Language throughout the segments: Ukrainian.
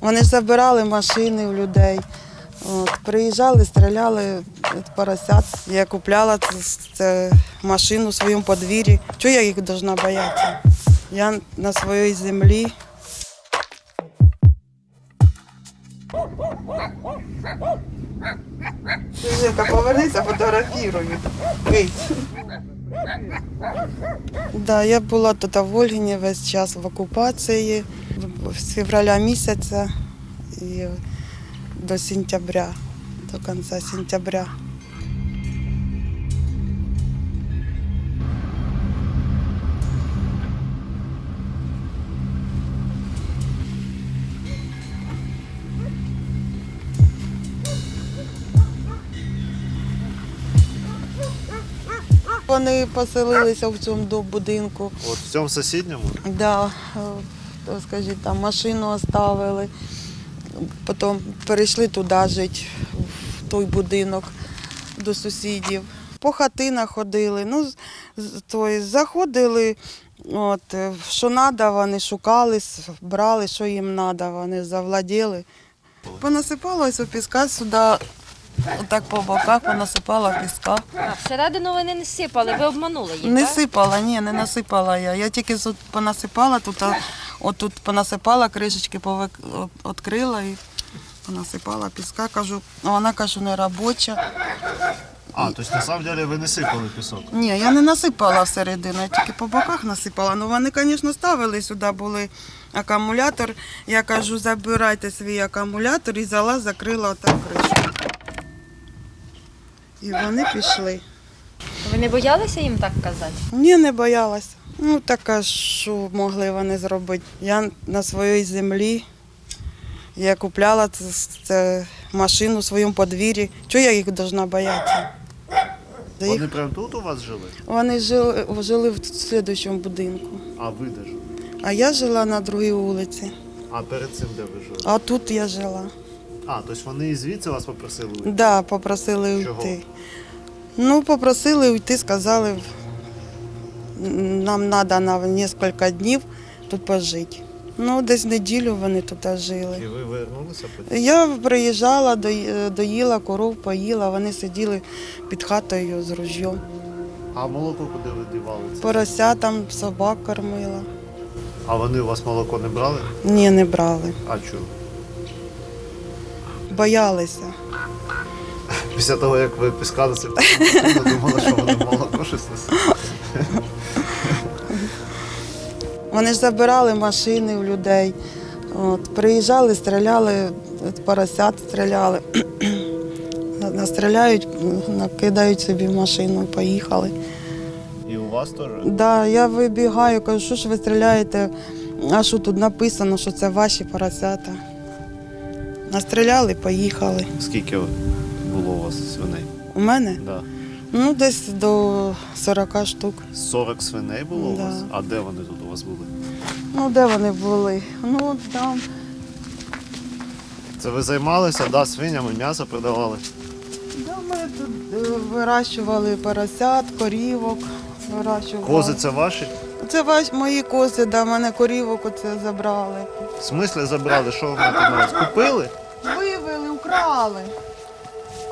Вони ж забирали машини у людей. От, приїжджали, стріляли от, поросят. Я купляла це, машину в своєму подвір'ї. Чого я їх повинна боятися? Я на своїй землі. Жінка, повернися, фотографірую. Да, я була тут в Ольгіні весь час в окупації з февраля місяця і до сентября, до кінця сентября. Вони поселилися в цьому будинку. От в цьому сусідньому? Да, е, то, скажіть, там машину оставили, потім перейшли туди жити, в той будинок до сусідів. По хатинах ходили, ну, то заходили, от, що треба, вони шукали, брали, що їм треба, вони завладіли. Понасипалось у піска сюди, отак по боках понасипала піска. А, всередину вони не сипали, ви обманули їх, Не так? сипала, ні, не насипала я. Я тільки понасипала, тут, отут понасипала, кришечки повик... відкрила і понасипала піска. Кажу, а вона кажу, не робоча. А, тобто на самом деле ви не сипали пісок. Ні, я не насипала всередину, я тільки по боках насипала. Ну вони, звісно, ставили сюди були акумулятор. Я кажу, забирайте свій акумулятор і взяла, закрила так кришу. І вони пішли. Ви не боялися їм так казати? Ні, не боялася. Ну, така, що могли вони зробити. Я на своїй землі. Я купляла це, це машину в своєму подвір'ї. Чого я їх повинна боятися? За їх- Вони прямо тут у вас жили? Вони жили, жили в слідчому будинку. А ви де жили? А я жила на другій вулиці. А перед цим де ви жили? А тут я жила. А, тобто вони і звідси вас попросили уйти? Да, попросили Чого? уйти. Ну, попросили уйти, сказали, нам треба на кілька днів тут пожити. Ну, десь неділю вони тут жили. І ви вернулися потім? Я приїжджала, доїла коров, поїла, вони сиділи під хатою з ружьом. А молоко куди ви дівали? Порося там собак кормила. А вони у вас молоко не брали? Ні, не брали. А чого? Боялися. Після того, як ви піска насипали, ви думали, що вони молоко щось несуть? Вони ж забирали машини у людей. От, приїжджали, стріляли, поросят стріляли. Настріляють, накидають собі в машину, поїхали. І у вас теж? Да, я вибігаю, кажу, що ж ви стріляєте, а що тут написано, що це ваші поросята. Настріляли, поїхали. Скільки було у вас свиней? У мене? Да. Ну, десь до 40 штук. 40 свиней було у Да. вас? А де вони тут вас були? Ну, де вони були? Ну, там. Це ви займалися, да, свинями, м'ясо продавали? Да, ми тут е, вирощували поросят, корівок. Вирощували. Кози це ваші? Це ваш, мої кози, да, мене корівок оце забрали. В смислі забрали, що ви маєте на? Купили? Вивели, украли.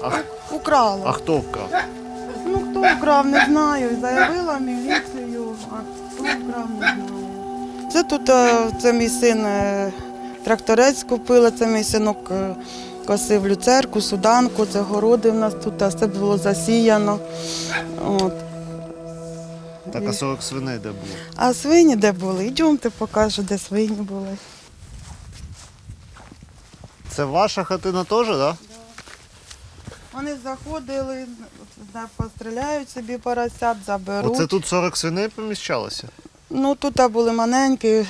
А, Украли. а хто вкрав? Хто вкрав, не знаю. Заявила міліцію, а хто вкрав, не знаю. Це тут е, це мій син е, тракторець купила, це мій синок е, косив люцерку, суданку, це городи в нас тут, а все було засіяно. От. Так, а 40 свиней де було? А свині де були? Йдемте покажу, де свині були. Це ваша хатина теж, так? Да? Вони заходили, да, постріляють собі поросят, заберуть. Оце тут 40 свиней поміщалося? Ну тут були маленькі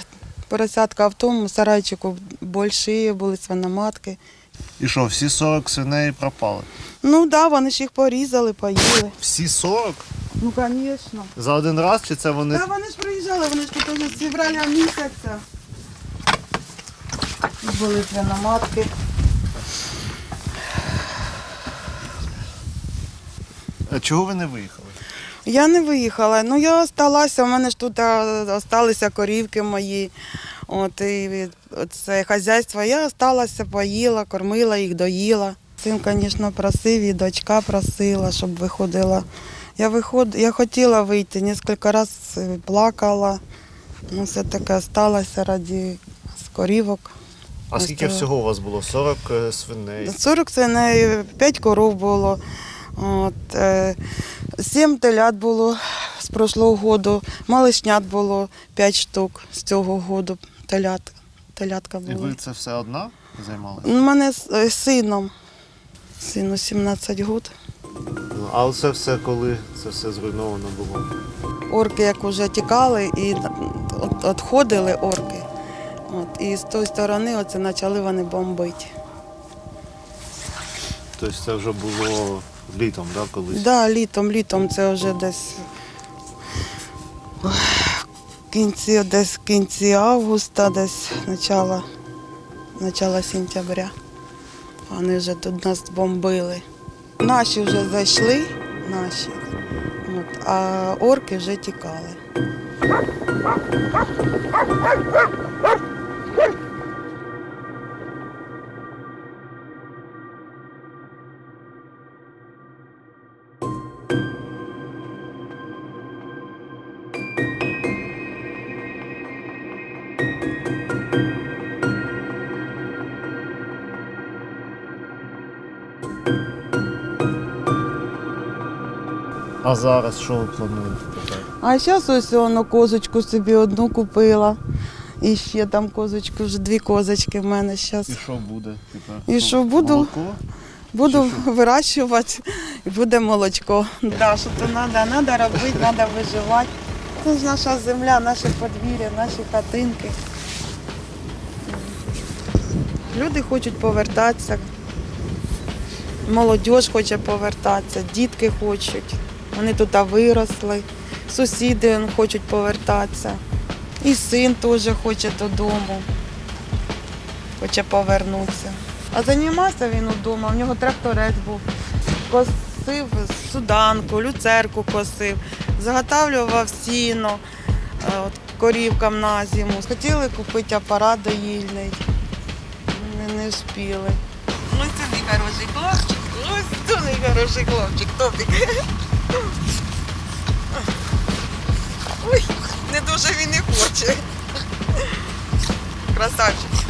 поросятка, в тому сарайчику більші були свиноматки. І що, всі 40 свиней пропали? Ну так, да, вони ж їх порізали, поїли. Всі 40? Ну, звісно. За один раз чи це вони. Та вони ж приїжджали, вони ж тут уже з февраля місяця. Були свиноматки. А чого ви не виїхали? Я не виїхала, ну я залишилася, у мене ж тут залишилися корівки мої. От і це хазяйство я залишилася, поїла, кормила їх, доїла. Син, звісно, просив, і дочка просила, щоб виходила. Я виход... я хотіла вийти, кілька разів плакала. Ну, все-таки залишилася раді скорівок. А скільки всього у вас було? 40 е, свиней? 40 свиней, 5 коров було. От, е, 7 телят було з прошлого року, малишнят було 5 штук з цього року. Телят, телятка І ви це все одна займалися? У мене з е, сином. Сину 17 років. Ну, а це все коли це все зруйновано було? Орки як вже тікали і відходили орки. От, і з тої сторони оце почали вони бомбити. Тобто це вже було літом, да, колись? Да, літом, літом це вже десь в кінці, десь в кінці августа, десь начало, начало сентября. Вони вже тут нас бомбили. Наші вже зайшли, наші, от, а орки вже тікали. А зараз що ви плануєте тепер? А зараз ось воно козочку собі одну купила. І ще там козочку, вже дві козочки в мене зараз. І що буде тепер? І що буду? Молоко? Буду вирощувати і буде молочко. Да, що то треба, треба робити, треба виживати. Це ж наша земля, наше подвір'я, наші хатинки. Люди хочуть повертатися. Молодь хоче повертатися, дітки хочуть. Вони тут виросли, сусіди хочуть повертатися. І син теж хоче додому, хоче повернутися. А займався він вдома, в нього тракторець був. Косив суданку, люцерку косив, заготавлював сіно е, от, корівкам на зиму. Хотіли купити апарат доїльний. Не, не встигли. Ось це мій хороший хлопчик, ось це мій хороший хлопчик, Топік. Ой, не дуже він і хоче. Красавчик.